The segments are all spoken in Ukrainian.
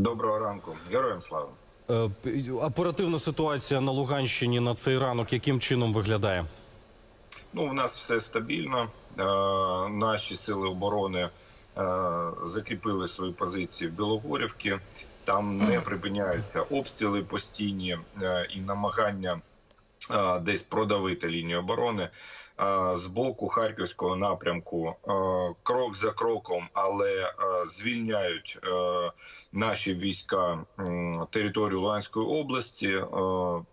Доброго ранку, героям слава. Е, Оперативна ситуація на Луганщині на цей ранок яким чином виглядає? Ну, у нас все стабільно. Е, наші сили оборони е, закріпили свої позиції в Білогорівці. Там не припиняються обстріли постійні і намагання десь продавити лінію оборони. Е, З боку харківського напрямку е, крок за кроком, але е, звільняють наші війська територію Луганської області.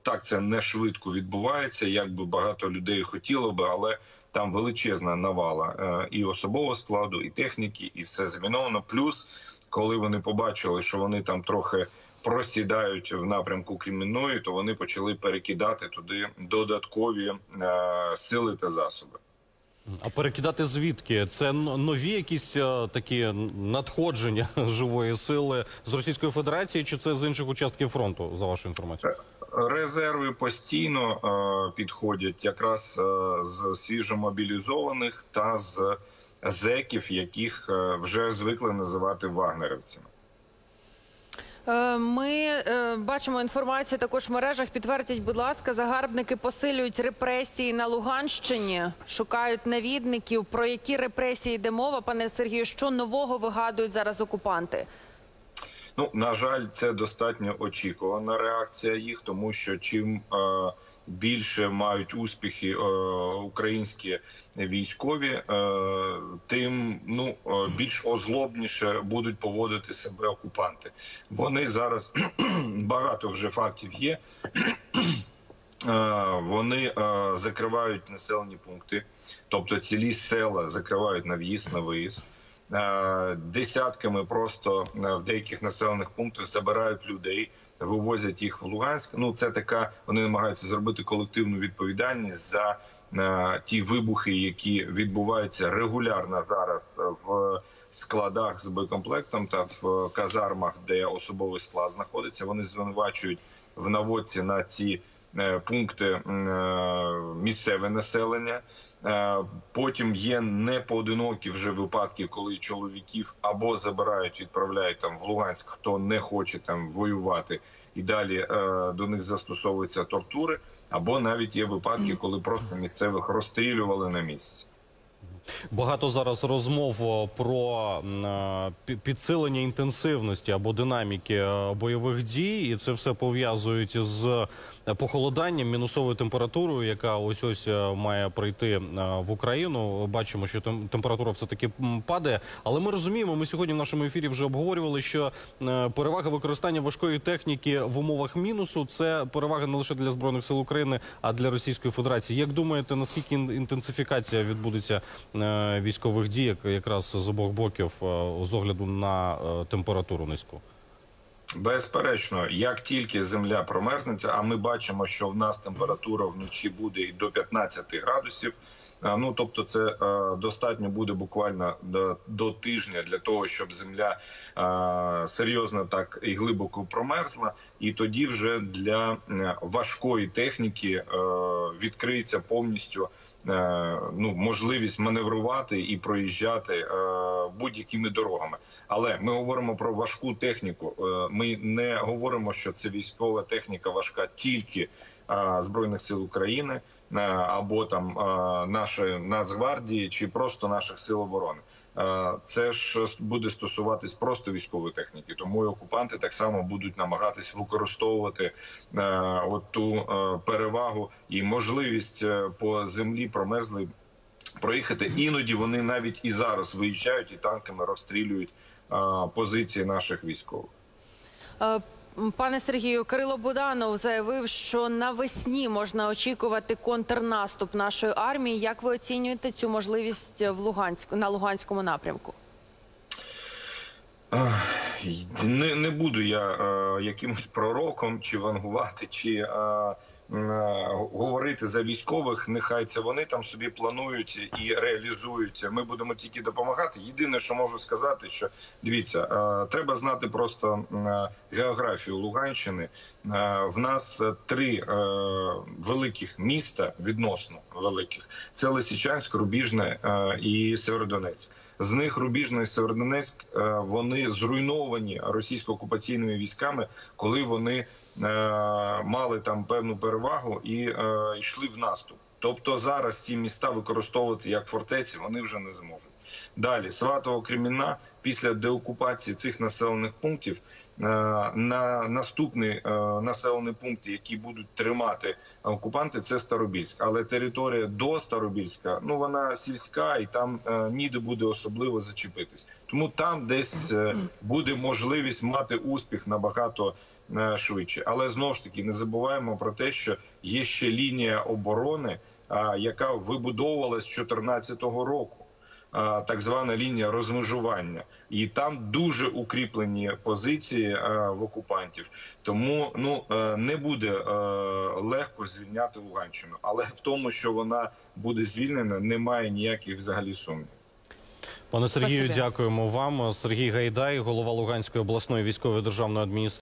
Так це не швидко відбувається, як би багато людей хотіло би, але там величезна навала і особового складу, і техніки, і все заміновано. Плюс, коли вони побачили, що вони там трохи просідають в напрямку Кремінної, то вони почали перекидати туди додаткові е, сили та засоби. А перекидати звідки? Це нові якісь е, такі надходження живої сили з Російської Федерації, чи це з інших участків фронту, за вашу інформацію? Резерви постійно е, підходять якраз е, з свіжомобілізованих та з зеків, яких е, вже звикли називати вагнерівцями. Ми бачимо інформацію також в мережах. Підтвердіть, будь ласка, загарбники посилюють репресії на Луганщині, шукають навідників. Про які репресії йде мова, пане Сергію? Що нового вигадують зараз окупанти? Ну на жаль, це достатньо очікувана реакція їх, тому що чим е, більше мають успіхи е, українські військові, е, тим ну е, більш озлобніше будуть поводити себе окупанти. Вони зараз багато вже фактів є. Е, Вони е, закривають населені пункти, тобто цілі села закривають на в'їзд, на виїзд. Е, Десятками просто е, в деяких населених пунктах забирають людей, вивозять їх в Луганськ. Ну це така. Вони намагаються зробити колективну відповідальність за е, ті вибухи, які відбуваються регулярно зараз в складах з боєкомплектом та в казармах, де особовий склад знаходиться. Вони звинувачують в наводці на ці пункти е, місцеве населення. Е, Потім є непоодинокі вже випадки, коли чоловіків або забирають, відправляють там в Луганськ, хто не хоче там воювати, і далі е, до них застосовуються тортури, або навіть є випадки, коли просто місцевих розстрілювали на місці. Багато зараз розмов про м, е, пі- підсилення інтенсивності або динаміки е, бойових дій, і це все пов'язують з е, похолоданням, мінусовою температурою, яка ось ось е, має прийти е, в Україну. Бачимо, що тем- температура все таки падає. Але ми розуміємо, ми сьогодні в нашому ефірі вже обговорювали, що е, перевага використання важкої техніки в умовах мінусу це перевага не лише для збройних сил України, а для Російської Федерації. Як думаєте, наскільки інтенсифікація відбудеться е, військових дій, якраз з обох боків е, з огляду на е, температуру низьку? Безперечно, як тільки земля промерзнеться, а ми бачимо, що в нас температура вночі буде і до 15 градусів. а, Ну тобто, це е, достатньо буде буквально до, до тижня для того, щоб земля е, серйозно так і глибоко промерзла, і тоді вже для е, важкої техніки е, відкриється повністю е, ну можливість маневрувати і проїжджати е, будь-якими дорогами. Але ми говоримо про важку техніку. Ми не говоримо, що це військова техніка важка тільки збройних сил України або там нашої Нацгвардії чи просто наших сил оборони. Це ж буде стосуватись просто військової техніки, тому і окупанти так само будуть намагатись використовувати от ту перевагу і можливість е, по землі промерзлої проїхати. Іноді вони навіть і зараз виїжджають і танками розстрілюють позиції наших військових. Е, Пане Сергію, Кирило Буданов заявив, що навесні можна очікувати контрнаступ нашої армії. Як ви оцінюєте цю можливість в Луганську на Луганському напрямку? Не, не буду я е, якимось пророком чи вангувати, чи е, говорити за військових. Нехай це вони там собі планують і реалізують. Ми будемо тільки допомагати. Єдине, що можу сказати, що дивіться, е, треба знати просто е, географію Луганщини. Е, В нас е, три е, великих міста відносно великих: це Лисичанськ, Рубіжне е, і Северодонець. З них Рубіжне і Северодонецьк е, вони зруйновані російсько-окупаційними військами, коли вони е, мали там певну перевагу і е, йшли в наступ. Тобто зараз ці міста використовувати як фортеці вони вже не зможуть. Далі Сватово Кремінна після деокупації цих населених пунктів е, на наступний е, населений пункт, який будуть тримати окупанти, це Старобільськ. Але територія до Старобільська, ну вона сільська, і там е, ніде буде особливо зачепитись. Тому там десь буде можливість мати успіх набагато швидше. Але знову ж таки не забуваємо про те, що є ще лінія оборони, яка вибудовувалась з 2014 року. Так звана лінія розмежування, і там дуже укріплені позиції в окупантів. Тому ну е, не буде е, легко звільняти Луганщину, але в тому, що вона буде звільнена, немає ніяких взагалі сумнівів. Пане Сергію, Спасибі. дякуємо вам. Сергій Гайдай, голова Луганської обласної військової державної адміністрації.